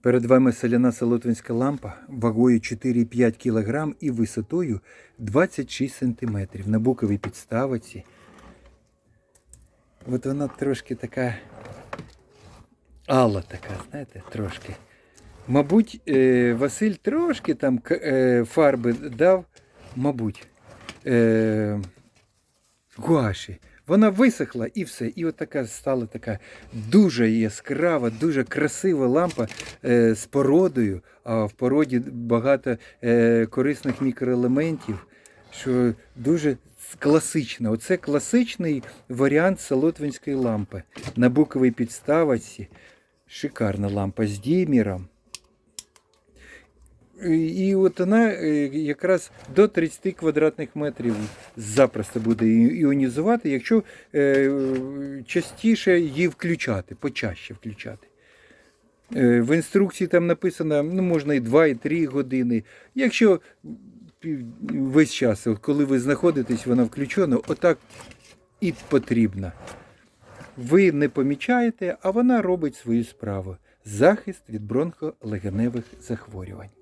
Перед вами соляна солотвинська лампа вагою 4,5 кг і висотою 26 см на буковій підставці. От вона трошки така алла така, знаєте, трошки. Мабуть, е, Василь трошки там е, фарби дав, мабуть, е, гуаші. Вона висохла і все. І от така стала така дуже яскрава, дуже красива лампа е, з породою, а в породі багато е, корисних мікроелементів, що дуже класична. Оце класичний варіант солотвинської лампи на буковій підставці. Шикарна лампа з діміром. І от вона е, якраз до 30 квадратних метрів запросто буде іонізувати, якщо е, частіше її включати, почаще включати. Е, В інструкції там написано, ну можна і 2, і 3 години. Якщо весь час, коли ви знаходитесь, вона включена, отак і потрібна. Ви не помічаєте, а вона робить свою справу. Захист від бронхолегеневих захворювань.